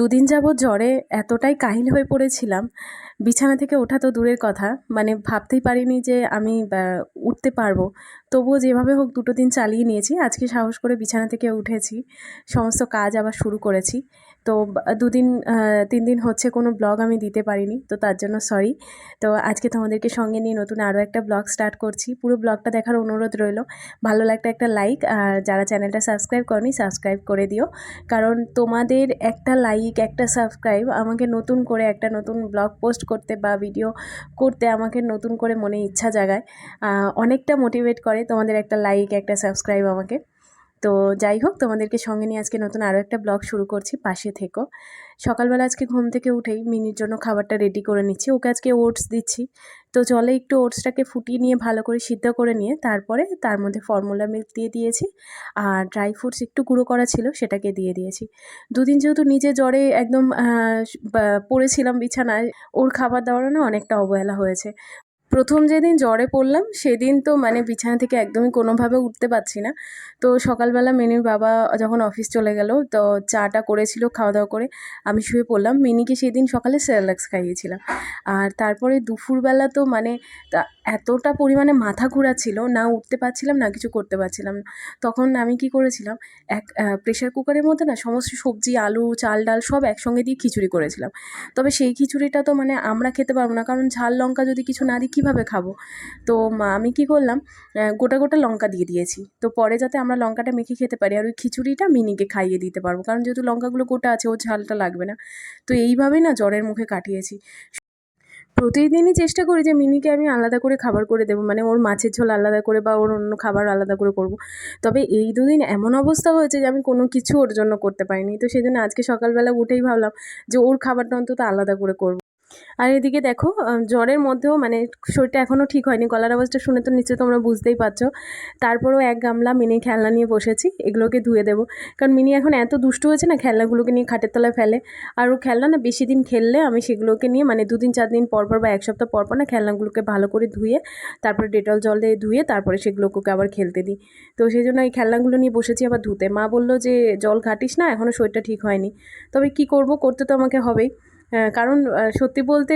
দুদিন যাব জ্বরে এতটাই কাহিল হয়ে পড়েছিলাম, বিছানা থেকে ওঠা তো দূরের কথা মানে ভাবতেই পারিনি যে আমি উঠতে পারব। তবুও যেভাবে হোক দুটো দিন চালিয়ে নিয়েছি, আজকে সাহস করে বিছানা থেকে উঠেছি, সমস্ত কাজ আবার শুরু করেছি। তো দুদিন তিন দিন হচ্ছে কোনো ব্লগ আমি দিতে পারিনি, তো তার জন্য সরি তো আজকে তোমাদেরকে সঙ্গে নিয়ে নতুন আরও একটা ব্লগ স্টার্ট করছি। পুরো ব্লগটা দেখার অনুরোধ রইল। ভালো লাগলে একটা লাইক আর যারা চ্যানেলটা সাবস্ক্রাইব করনি সাবস্ক্রাইব করে দিও। কারণ তোমাদের একটা লাইক একটা সাবস্ক্রাইব আমাকে নতুন করে একটা নতুন ব্লগ পোস্ট করতে বা ভিডিও করতে আমাকে নতুন করে মনে ইচ্ছা জাগায়। অনেকটা মোটিভেট করে তোমাদের একটা লাইক একটা সাবস্ক্রাইব আমাকে। তো যাই হোক, তোমাদেরকে সঙ্গে নিয়ে আজকে নতুন আরও একটা ব্লগ শুরু করছি, পাশে থেকো। সকালবেলা আজকে ঘুম থেকে উঠেই মিনির জন্য খাবারটা রেডি করে নিচ্ছি। ওকে আজকে ওটস দিচ্ছি। তো জলে একটু ওটসটাকে ফুটিয়ে নিয়ে, ভালো করে সিদ্ধ করে নিয়ে, তারপরে তার মধ্যে ফর্মুলা মিল্ক দিয়ে দিয়েছি। আর ড্রাই ফ্রুটস একটু গুঁড়ো করা ছিল, সেটাকে দিয়ে দিয়েছি। দুদিন যেহেতু নিজে জ্বরে একদম পড়েছিলাম বিছানায়, ওর খাবার দাবারও না অনেকটা অবহেলা হয়েছে। প্রথম যেদিন জ্বরে পড়লাম, সেদিন তো মানে বিছানা থেকে একদমই কোনোভাবে উঠতে পারছি না। তো সকালবেলা মিনির বাবা যখন অফিস চলে গেল, তো চাটা করেছিল খাওয়া দাওয়া করে আমি শুয়ে পড়লাম। মিনিকে সেদিন সকালে স্যালাক্স খাইয়েছিলাম। আর তারপরে দুপুরবেলা তো মানে এতটা পরিমাণে মাথা ঘোরাচ্ছিল না উঠতে পারছিলাম, না কিছু করতে পারছিলাম না। তখন আমি কি করেছিলাম, এক প্রেশার কুকারের মধ্যে না সমস্ত সবজি, আলু, চাল, ডাল সব একসঙ্গে দিয়ে খিচুড়ি করেছিলাম। তবে সেই খিচুড়িটা তো মানে আমরা খেতে পারব না, কারণ ঝাল লঙ্কা যদি কিছু না দিই কীভাবে খাব? তো আমি কি করলাম গোটা গোটা লঙ্কা দিয়ে দিয়েছি। তো পরে যাতে আমরা লঙ্কাটা মেখে খেতে পারি, আর ওই খিচুড়িটা মিনিকে খাইয়ে দিতে পারব। কারণ যেহেতু লঙ্কাগুলো গোটা আছে, ওর ঝালটা লাগবে না। তো এইভাবেই না জ্বরের মুখে কাটিয়েছি। প্রতিদিনই চেষ্টা করি যে মিনিকে আমি আলাদা করে খাবার করে দেবো। মানে ওর মাছের ঝোল আলাদা করে বা ওর অন্য খাবার আলাদা করে করব। তবে এই দুদিন এমন অবস্থা হয়েছে যে আমি কোনো কিছু ওর জন্য করতে পারিনি। তো সেই জন্য আজকে সকালবেলা উঠেই ভাবলাম যে ওর খাবারটা অন্তত আলাদা করে করব। আর এদিকে দেখো জ্বরের মধ্যেও মানে শরীরটা এখনও ঠিক হয়নি। গলার আওয়াজটা শুনে তো নিশ্চয়ই তোমরা বুঝতেই পারছ। তারপরেও এক গামলা মিনি খেলনা নিয়ে বসেছি, এগুলোকে ধুয়ে দেবো। কারণ মিনি এখন এত দুষ্ট হয়েছে না, খেলনাগুলোকে নিয়ে খাটের তলায় ফেলে। আর ও খেলনা না বেশি দিন খেললে আমি সেগুলোকে নিয়ে মানে দুদিন, চার দিন পর পর বা এক সপ্তাহ পর পর না খেলনাগুলোকে ভালো করে ধুয়ে, তারপরে ডেটল জল দিয়ে ধুয়ে, তারপরে সেগুলোকে আবার খেলতে দিই। তো সেই জন্য এই খেলনাগুলো নিয়ে বসেছি আবার ধুতে। মা বলল যে, জল ঘাটিস না, এখনও শরীরটা ঠিক হয়নি। তবে কি করব, করতে তো আমাকে হবেই। কারণ সত্যি বলতে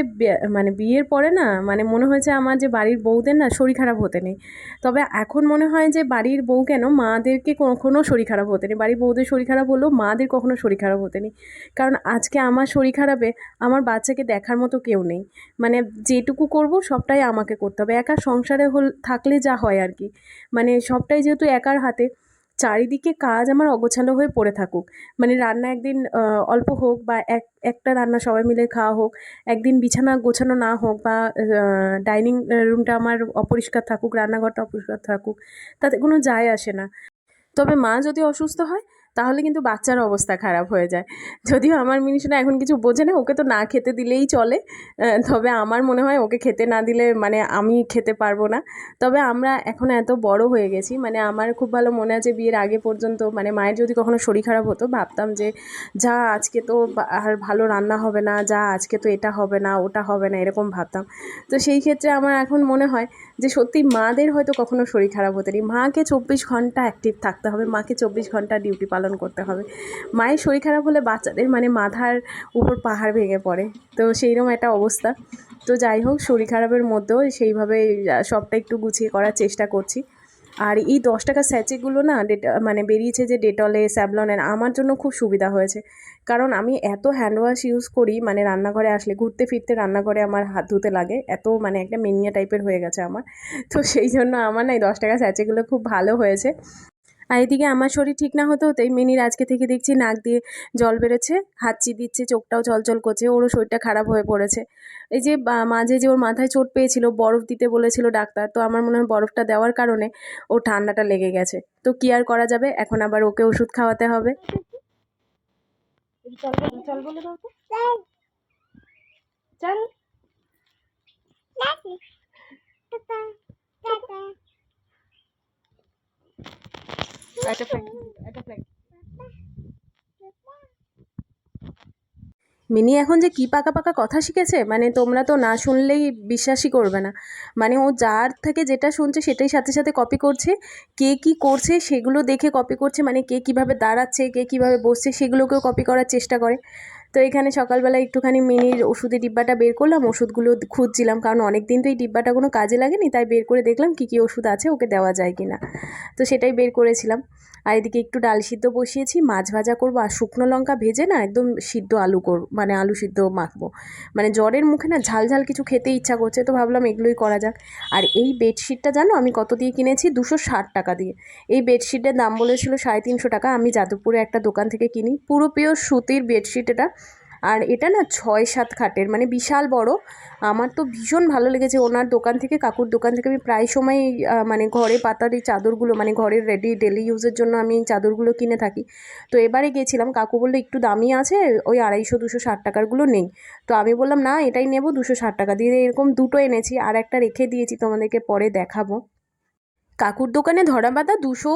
মানে বিয়ের পরে না মানে মনে হয়েছে আমার যে বাড়ির বউদের না শরীর খারাপ হতে নেই। তবে এখন মনে হয় যে বাড়ির বউ কেন মাদেরকে কখনো শরীর খারাপ হতে নেই। বাড়ির বউদের শরীর খারাপ হলেও মাদের কখনো শরীর খারাপ হতে নেই। কারণ আজকে আমার শরীর খারাপে আমার বাচ্চাকে দেখার মতো কেউ নেই। মানে যেটুকু করব সবটাই আমাকে করতে হবে। একা সংসারে হল, থাকলে যা হয় আর কি। মানে সবটাই যেহেতু একার হাতে চারিদিকে কাজ আমার অগোছালো হয়ে পড়ে থাকুক। মানে রান্না একদিন অল্প হোক বা এক, একটা রান্না সবাই মিলে খাওয়া হোক, একদিন বিছানা গোছানো না হোক বা ডাইনিং রুমটা আমার অপরিষ্কার থাকুক, রান্নাঘরটা অপরিষ্কার থাকুক, তাতে কোনো যায় আসে না। তবে মা যদি অসুস্থ হয় তাহলে কিন্তু বাচ্চার অবস্থা খারাপ হয়ে যায়। যদিও আমার মিনিশনা এখন কিছু বোঝে না, ওকে তো না খেতে দিলেই চলে। তবে আমার মনে হয় ওকে খেতে না দিলে মানে আমি খেতে পারব না। তবে আমরা এখন এত বড় হয়ে গেছি মানে আমার খুব ভালো মনে আছে বিয়ের আগে পর্যন্ত মানে মায়ের যদি কখনো শরীর খারাপ হতো, ভাবতাম যে যা আজকে তো আর ভালো রান্না হবে না, যা আজকে তো এটা হবে না, ওটা হবে না, এরকম ভাবতাম। তো সেই ক্ষেত্রে আমার এখন মনে হয় যে সত্যি মাদের হয়তো কখনো শরীর খারাপ হতে নেই। মাকে চব্বিশ ঘণ্টা অ্যাক্টিভ থাকতে হবে, মাকে চব্বিশ ঘণ্টা ডিউটি পালন করতে হবে। মায়ের শরীর খারাপ হলে বাচ্চাদের মানে মাথার উপর পাহাড় ভেঙে পড়ে। তো সেইরকম একটা অবস্থা। তো যাই হোক, শরীর খারাপের মধ্যেও সেইভাবে সবটা একটু গুছিয়ে করার চেষ্টা করছি। আর এই দশ টাকা স্যাচেগুলো না মানে বেরিয়েছে যে ডেটলে স্যাভলনের আমার জন্য খুব সুবিধা হয়েছে। কারণ আমি এত হ্যান্ড ওয়াশ ইউজ করি মানে রান্নাঘরে আসলে, ঘুরতে ফিরতে রান্নাঘরে আমার হাত ধুতে লাগে। এত মানে একটা মেনিয়া টাইপের হয়ে গেছে আমার। তো সেই জন্য আমার না এই দশ টাকা স্যাচেগুলো খুব ভালো হয়েছে। আর এদিকে আমার শরীর ঠিক না হতে হতেই মিনির আজকে থেকে দেখছি নাক দিয়ে জল বেরোচ্ছে হাঁচি দিচ্ছে চোখটাও জলজল করছে ওরও শরীরটা খারাপ হয়ে পড়েছে। এই যে মাঝে যে ওর মাথায় চোট পেয়েছিল বরফ দিতে বলেছিল ডাক্তার তো আমার মনে হয় বরফটা দেওয়ার কারণে ও ঠান্ডাটা লেগে গেছে। তো কি আর করা যাবে? এখন আবার ওকে ওষুধ খাওয়াতে হবে। চল বলে দাও চল। মিনি এখন যে কী পাকা পাকা কথা শিখেছে মানে তোমরা তো না শুনলেই বিশ্বাসই করবে না। মানে ও যার থেকে যেটা শুনছে সেটাই সাথে সাথে কপি করছে। কে কি করছে সেগুলো দেখে কপি করছে মানে কে কীভাবে দাঁড়াচ্ছে, কে কীভাবে বসছে সেগুলোকেও কপি করার চেষ্টা করে। তো এখানে সকালবেলা একটুখানি মিনির ওষুধের ডিব্বাটা বের করলাম, ওষুধগুলো খুঁজছিলাম, কারণ অনেক দিন তো এই ডিব্বাটা কোনো কাজে লাগেনি, তাই বের করে দেখলাম কী কী ওষুধ আছে, ওকে দেওয়া যায় কি না তো সেটাই বের করেছিলাম। আর এদিকে একটু ডাল সিদ্ধ বসিয়েছি, মাছ ভাজা করব, আর শুকনো লঙ্কা ভেজে না একদম সিদ্ধ আলু কর মানে আলু সিদ্ধ মাখবো। মানে জ্বরের মুখে না ঝাল ঝাল কিছু খেতে ইচ্ছা করছে, তো ভাবলাম এগুলোই করা যাক। আর এই বেডশিটটা জানো আমি কত দিয়ে কিনেছি? দুশো ষাট টাকা দিয়ে। এই বেডশিটের দাম বলেছিল সাড়ে তিনশো টাকা, আমি যাদবপুরে একটা দোকান থেকে কিনি। পুরো পিওর সুতির বেডশিট এটা। আর এটা না ছয় সাত খাটের মানে বিশাল বড়। আমার তো ভীষণ ভালো লেগেছে ওনার দোকান থেকে, কাকুর দোকান থেকে। আমি প্রায় সময় মানে ঘরে পাতার এই চাদরগুলো মানে ঘরের রেডি ডেলি ইউজের জন্য আমি এই চাদরগুলো কিনে থাকি। তো এবারে গেছিলাম, কাকু বলল, একটু দামি আছে, ওই আড়াইশো, দুশো, ষাট টাকারগুলো নেই। তো আমি বললাম, না, এটাই নেব, দুশো, ষাট টাকা। দিয়ে এরকম দুটো এনেছি আর একটা রেখে দিয়েছি, তোমাদেরকে পরে দেখাবো। কাকুর দোকানে ধরা বাঁধা দুশো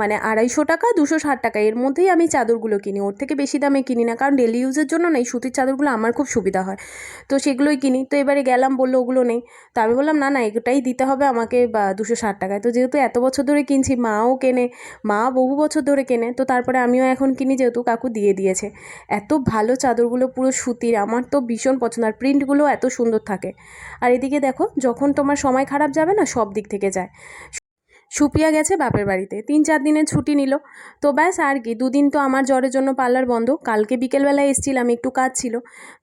মানে আড়াইশো টাকা, দুশো ষাট টাকা। এর মধ্যেই আমি চাদরগুলো কিনি। ওর থেকে বেশি দামে কিনি না, কারণ ডেলি ইউজের জন্য নেই সুতির চাদরগুলো আমার খুব সুবিধা হয়। তো সেগুলোই কিনি। তো এবারে গেলাম, বলল ওগুলো নেই। তো আমি বললাম, না না, এটাই দিতে হবে আমাকে, বা, দুশো ষাট টাকায়। তো যেহেতু এত বছর ধরে কিনছি, মাও কেনে, মা বহু বছর ধরে কেনে, তো তারপরে আমিও এখন কিনি যেহেতু কাকু দিয়ে দিয়েছে। এত ভালো চাদরগুলো, পুরো সুতির, আমার তো ভীষণ পছন্দ। আর প্রিন্টগুলো এত সুন্দর থাকে। আর এদিকে দেখো, যখন তোমার সময় খারাপ যাবে না, সব দিক থেকে যায়। সুপিয়া গেছে বাপের বাড়িতে। তিন চার দিনের ছুটি নিল। তো ব্যাস আর কি, দুদিন তো আমার জ্বরের জন্য পার্লার বন্ধ। কালকে বিকেলবেলায় এসেছিলাম, একটু কাজ ছিল।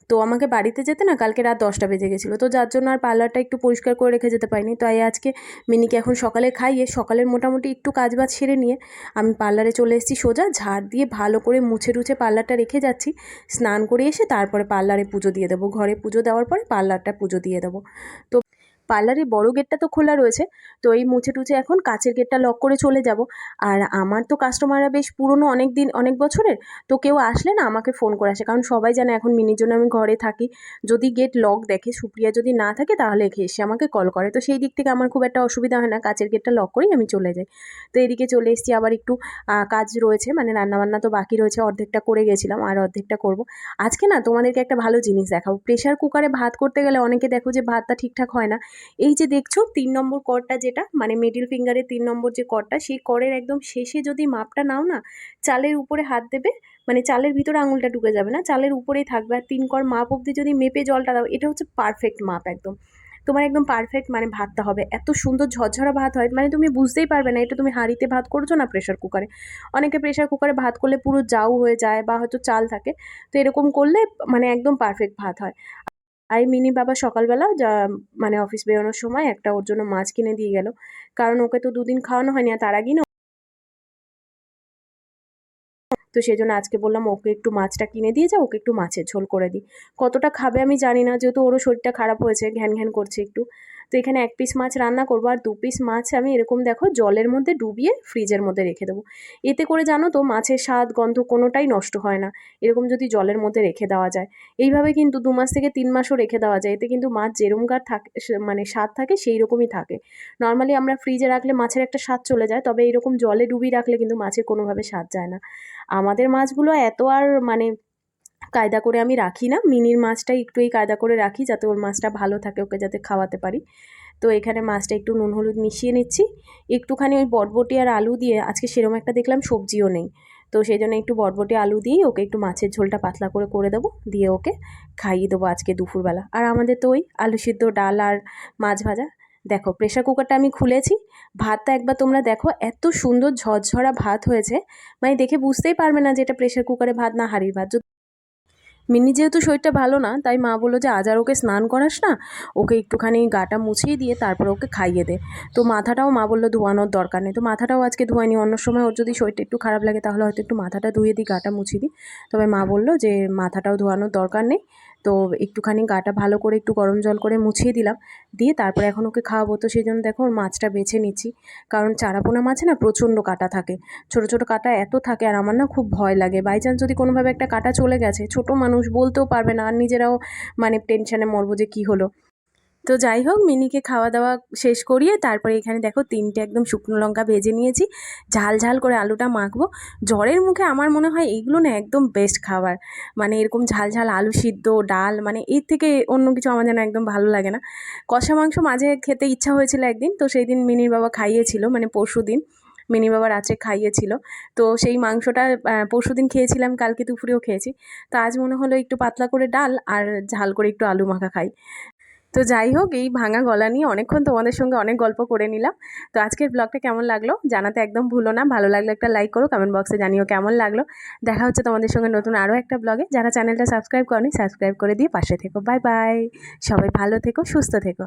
তো আমাকে বাড়িতে যেতে না, কালকে রাত দশটা বেজে গেছিল। তো যার জন্য আর পার্লারটা একটু পরিষ্কার করে রেখে যেতে পারিনি। তাই আজকে মিনিকে এখন সকালে খাইয়ে, সকালের মোটামুটি একটু কাজ বাজ সেরে নিয়ে আমি পার্লারে চলে এসেছি সোজা। ঝাড় দিয়ে ভালো করে মুছে টুছে পার্লারটা রেখে যাচ্ছি। স্নান করে এসে তারপরে পার্লারে পুজো দিয়ে দেবো। ঘরে পুজো দেওয়ার পরে পার্লারটা পুজো দিয়ে দেবো। তো পার্লারের বড় গেটটা তো খোলা রয়েছে, তো এই মুছে টুছে এখন কাচের গেটটা লক করে চলে যাব। আর আমার তো কাস্টমাররা বেশ পুরনো অনেক দিন, অনেক বছরের, তো কেউ আসলে না আমাকে ফোন করে আসে। কারণ সবাই জানে এখন মিনির জন্য আমি ঘরে থাকি। যদি গেট লক দেখে, সুপ্রিয়া যদি না থাকে তাহলে এখে এসে আমাকে কল করে। তো সেই দিক থেকে আমার খুব একটা অসুবিধা হয় না, কাচের গেটটা লক করেই আমি চলে যাই। তো এদিকে চলে এসেছি, আবার একটু কাজ রয়েছে মানে রান্নাবান্না তো বাকি রয়েছে, অর্ধেকটা করে গেছিলাম, আর অর্ধেকটা করব। আজকে না তোমাদেরকে একটা ভালো জিনিস দেখাবো। প্রেশার কুকারে ভাত করতে গেলে অনেকে দেখো যে ভাতটা ঠিকঠাক হয় না। এই যে দেখছ, তিন নম্বর করটা যেটা মানে মিডিল ফিঙ্গারের তিন নম্বর যে করটা সেই করের একদম শেষে যদি মাপটা নাও না, চালের উপরে হাত দেবে মানে চালের ভিতরে আঙুলটা ঢুকে যাবে না, চালের উপরেই থাকবে। আর তিন কর মাপ অবধি যদি মেপে জলটা দাও, এটা হচ্ছে পারফেক্ট মাপ একদম। তোমার একদম পারফেক্ট মানে ভাতটা হবে। এত সুন্দর ঝরঝরা ভাত হয় মানে তুমি বুঝতেই পারবে না, এটা তুমি হাঁড়িতে ভাত করছ না প্রেশার কুকারে অনেকে প্রেশার কুকারে ভাত করলে পুরো জাউ হয়ে যায় বা হয়তো চাল থাকে, তো এরকম করলে মানে একদম পারফেক্ট ভাত হয়। আর মিনি বাবা সকালবেলা যা মানে অফিস বেরোনোর সময় একটা ওর জন্য মাছ কিনে দিয়ে গেল। কারণ ওকে তো দুদিন খাওয়ানো হয়নি আর তার আগেই না তো সেই জন্য আজকে বললাম ওকে একটু মাছটা কিনে দিয়ে যাও ওকে একটু মাছের ঝোল করে দিই কতটা খাবে আমি জানি না, যেহেতু ওরও শরীরটা খারাপ হয়েছে, ঘ্যান ঘ্যান করছে একটু। তো এখানে এক পিস মাছ রান্না করব আর দু পিস মাছ আমি এরকম দেখো জলের মধ্যে ডুবিয়ে ফ্রিজের মধ্যে রেখে দেবো। এতে করে জানো তো মাছের স্বাদ, গন্ধ কোনোটাই নষ্ট হয় না। এরকম যদি জলের মধ্যে রেখে দেওয়া যায়। এইভাবে কিন্তু দু মাস থেকে তিন মাসও রেখে দেওয়া যায়। এতে কিন্তু মাছ যেরমকার থাকে মানে স্বাদ থাকে সেই রকমই থাকে। নর্মালি আমরা ফ্রিজে রাখলে মাছের একটা স্বাদ চলে যায়, তবে এরকম জলে ডুবিয়ে রাখলে কিন্তু মাছের কোনোভাবে স্বাদ যায় না। আমাদের মাছগুলো এত আর মানে কায়দা করে আমি রাখি না। মিনির মাছটাই একটু এই কায়দা করে রাখি যাতে ওর মাছটা ভালো থাকে, ওকে যাতে খাওয়াতে পারি। তো এখানে মাছটা একটু নুন, হলুদ মিশিয়ে নিচ্ছি। একটুখানি ওই বটবটি আর আলু দিয়ে আজকে সেরকম একটা দেখলাম সবজিও নেই। তো সেই জন্য একটু বটবটি, আলু দিয়ে ওকে একটু মাছের ঝোলটা পাতলা করে করে দেবো। দিয়ে ওকে খাইয়ে দেবো আজকে দুপুরবেলা। আর আমাদের তো ওই আলু সিদ্ধ ডাল আর মাছ ভাজা। দেখো, প্রেশার কুকারটা আমি খুলেছি। ভাতটা একবার তোমরা দেখো, এত সুন্দর ঝরঝরা ভাত হয়েছে। মানে দেখে বুঝতেই পারবে না যে এটা প্রেশার কুকারে ভাত না হাঁড়ির ভাত। মিনি যেহেতু শরীরটা ভালো না, তাই মা বলল যে আজ আর ওকে স্নান করাস না, ওকে একটুখানি গাটা মুছিয়ে দিয়ে তারপর ওকে খাইয়ে দে। তো মাথাটাও মা বলল ধোয়ানোর দরকার নেই। তো মাথাটাও আজকে ধোয়ানি অন্য সময় ওর যদি শরীরটা একটু খারাপ লাগে তাহলে হয়তো একটু মাথাটা ধুয়ে দিই গাটা মুছিয়ে দিই। তবে মা বলল যে মাথাটাও ধোয়ানোর দরকার নেই। তো একটুখানি গাটা ভালো করে একটু গরম জল করে মুছিয়ে দিলাম। দিয়ে তারপরে এখন ওকে খাওয়াবো। তো সেই জন্য দেখো ওর মাছটা বেছে নিচ্ছি। কারণ চারাপোনা মাছে না প্রচণ্ড কাটা থাকে। ছোট ছোট কাটা এত থাকে আর আমার না খুব ভয় লাগে। বাই চান্স যদি কোনোভাবে একটা কাটা চলে গেছে, ছোট মানুষ বলতেও পারবে না। আর নিজেরাও মানে টেনশানে মরবো যে কী হলো। তো যাই হোক মিনিকে খাওয়া দাওয়া শেষ করিয়ে তারপরে এখানে দেখো তিনটে একদম শুকনো লঙ্কা ভেজে নিয়েছি। ঝাল ঝাল করে আলুটা মাখবো। জ্বরের মুখে আমার মনে হয় এইগুলো না একদম বেস্ট খাবার। মানে এরকম ঝাল ঝাল আলু সিদ্ধ, ডাল মানে এর থেকে অন্য কিছু আমার যেন একদম ভালো লাগে না। কষা মাংস মাঝে খেতে ইচ্ছা হয়েছিল একদিন, তো সেই দিন মিনির বাবা খাইয়েছিল মানে পরশু দিন মিনি বাবা রাত্রে খাইয়েছিল। তো সেই মাংসটা পরশু দিন খেয়েছিলাম, কালকে দুপুরেও খেয়েছি। তো আজ মনে হলো একটু পাতলা করে ডাল আর ঝাল করে একটু আলু মাখা খাই। তো যাই হোক, এই ভাঙা গলা নিয়ে অনেকক্ষণ তোমাদের সঙ্গে অনেক গল্প করে নিলাম। তো আজকের ব্লগটা কেমন লাগল? জানাতে একদম ভুলো না। ভালো লাগলে একটা লাইক করো কমেন্ট বক্সে জানিও কেমন লাগল। দেখা হচ্ছে তোমাদের সঙ্গে নতুন আরও একটা ব্লগে যারা চ্যানেলটা সাবস্ক্রাইব করেনি সাবস্ক্রাইব করে দিয়ে পাশে থেকো। বাই বাই সবাই ভালো থেকো, সুস্থ থেকো।